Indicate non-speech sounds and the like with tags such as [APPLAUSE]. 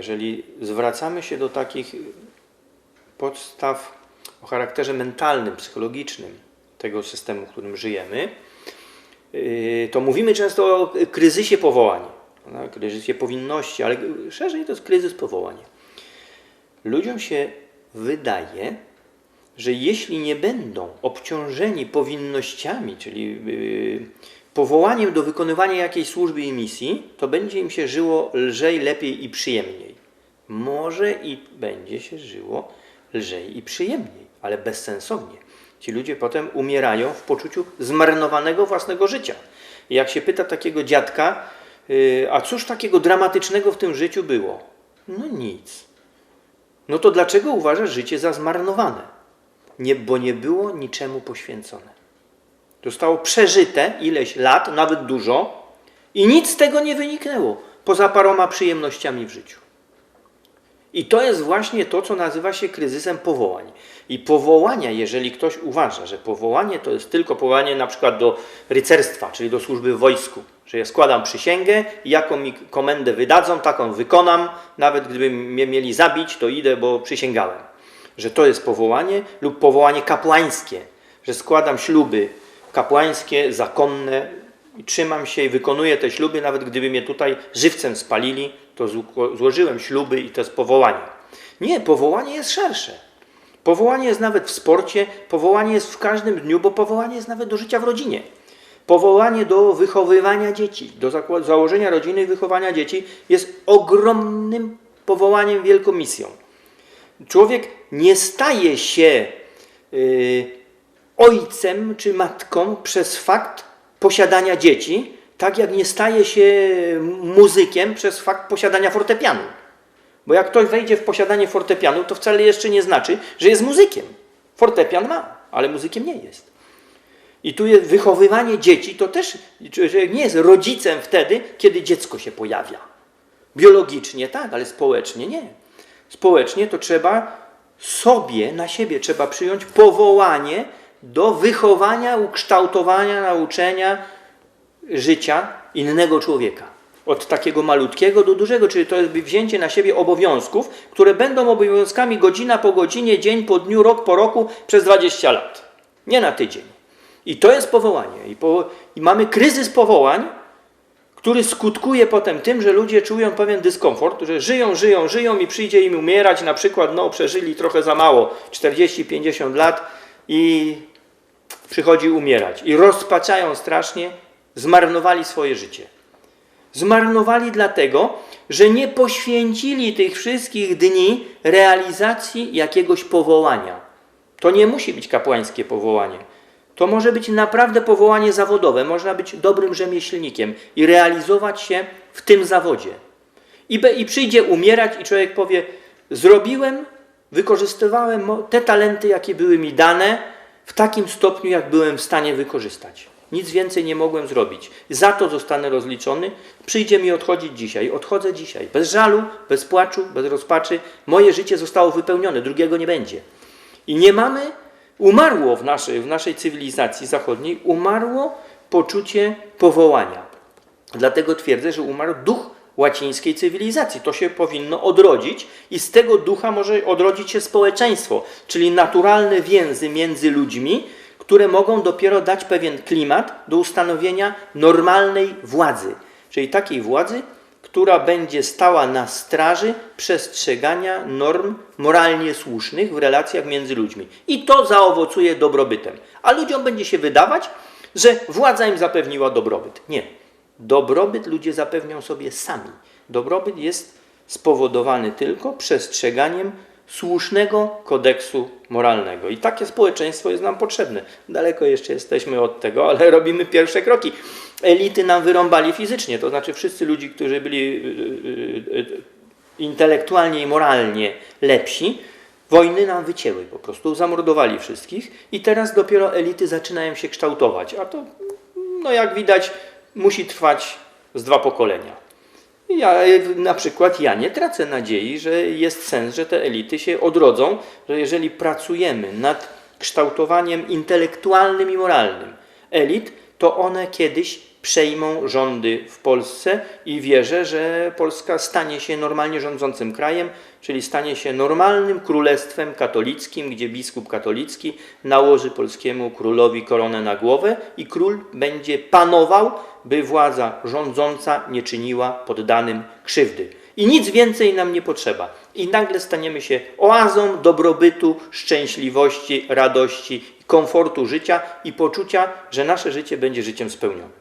jeżeli zwracamy się do takich podstaw o charakterze mentalnym, psychologicznym tego systemu, w którym żyjemy, yy, to mówimy często o kryzysie powołań, kryzysie powinności, ale szerzej to jest kryzys powołań. Ludziom się wydaje, że jeśli nie będą obciążeni powinnościami, czyli yy, powołaniem do wykonywania jakiejś służby i misji, to będzie im się żyło lżej, lepiej i przyjemniej. Może i będzie się żyło lżej i przyjemniej, ale bezsensownie. Ci ludzie potem umierają w poczuciu zmarnowanego własnego życia. I jak się pyta takiego dziadka, yy, a cóż takiego dramatycznego w tym życiu było? No nic. No to dlaczego uważasz życie za zmarnowane? Nie, bo nie było niczemu poświęcone. Zostało przeżyte ileś lat, nawet dużo, i nic z tego nie wyniknęło, poza paroma przyjemnościami w życiu. I to jest właśnie to, co nazywa się kryzysem powołań. I powołania, jeżeli ktoś uważa, że powołanie to jest tylko powołanie na przykład do rycerstwa, czyli do służby w wojsku, że ja składam przysięgę i jaką mi komendę wydadzą, taką wykonam, nawet gdyby mnie mieli zabić, to idę, bo przysięgałem. Że to jest powołanie lub powołanie kapłańskie, że składam śluby kapłańskie, zakonne trzymam się i wykonuję te śluby, nawet gdyby mnie tutaj żywcem spalili, to złożyłem śluby i to jest powołanie. Nie, powołanie jest szersze. Powołanie jest nawet w sporcie, powołanie jest w każdym dniu, bo powołanie jest nawet do życia w rodzinie. Powołanie do wychowywania dzieci, do założenia rodziny i wychowania dzieci jest ogromnym powołaniem, wielką misją. Człowiek nie staje się yy, ojcem czy matką przez fakt posiadania dzieci, tak jak nie staje się muzykiem przez fakt posiadania fortepianu. Bo jak ktoś wejdzie w posiadanie fortepianu, to wcale jeszcze nie znaczy, że jest muzykiem. Fortepian ma, ale muzykiem nie jest. I tu jest wychowywanie dzieci, to też że nie jest rodzicem wtedy, kiedy dziecko się pojawia. Biologicznie tak, ale społecznie nie. Społecznie to trzeba sobie, na siebie trzeba przyjąć powołanie do wychowania, ukształtowania, nauczenia życia innego człowieka. Od takiego malutkiego do dużego, czyli to jest wzięcie na siebie obowiązków, które będą obowiązkami godzina po godzinie, dzień po dniu, rok po roku przez 20 lat. Nie na tydzień. I to jest powołanie. I, po, I mamy kryzys powołań, który skutkuje potem tym, że ludzie czują pewien dyskomfort, że żyją, żyją, żyją i przyjdzie im umierać, na przykład, no, przeżyli trochę za mało, 40-50 lat i przychodzi umierać. I rozpaczają strasznie, zmarnowali swoje życie. Zmarnowali dlatego, że nie poświęcili tych wszystkich dni realizacji jakiegoś powołania. To nie musi być kapłańskie powołanie. To może być naprawdę powołanie zawodowe. Można być dobrym rzemieślnikiem i realizować się w tym zawodzie. I, i przyjdzie umierać, i człowiek powie: Zrobiłem, wykorzystywałem te talenty, jakie były mi dane, w takim stopniu, jak byłem w stanie wykorzystać. Nic więcej nie mogłem zrobić. Za to zostanę rozliczony. Przyjdzie mi odchodzić dzisiaj. Odchodzę dzisiaj. Bez żalu, bez płaczu, bez rozpaczy. Moje życie zostało wypełnione, drugiego nie będzie. I nie mamy, umarło w naszej, w naszej cywilizacji zachodniej, umarło poczucie powołania. Dlatego twierdzę, że umarł duch łacińskiej cywilizacji. To się powinno odrodzić i z tego ducha może odrodzić się społeczeństwo, czyli naturalne więzy między ludźmi, które mogą dopiero dać pewien klimat do ustanowienia normalnej władzy, czyli takiej władzy, która będzie stała na straży przestrzegania norm moralnie słusznych w relacjach między ludźmi. I to zaowocuje dobrobytem. A ludziom będzie się wydawać, że władza im zapewniła dobrobyt. Nie. Dobrobyt ludzie zapewnią sobie sami. Dobrobyt jest spowodowany tylko przestrzeganiem słusznego kodeksu moralnego. I takie społeczeństwo jest nam potrzebne. Daleko jeszcze jesteśmy od tego, ale [LAUGHS] robimy pierwsze kroki. Elity nam wyrąbali fizycznie, to znaczy wszyscy ludzie, którzy byli y, y, y, intelektualnie i moralnie lepsi, wojny nam wycięły po prostu, zamordowali wszystkich i teraz dopiero elity zaczynają się kształtować. A to, no jak widać, musi trwać z dwa pokolenia. Ja, na przykład ja nie tracę nadziei, że jest sens, że te elity się odrodzą, że jeżeli pracujemy nad kształtowaniem intelektualnym i moralnym elit, to one kiedyś przejmą rządy w Polsce i wierzę, że Polska stanie się normalnie rządzącym krajem, czyli stanie się normalnym królestwem katolickim, gdzie biskup katolicki nałoży polskiemu królowi koronę na głowę i król będzie panował, by władza rządząca nie czyniła poddanym krzywdy. I nic więcej nam nie potrzeba. I nagle staniemy się oazą dobrobytu, szczęśliwości, radości, komfortu życia i poczucia, że nasze życie będzie życiem spełnionym.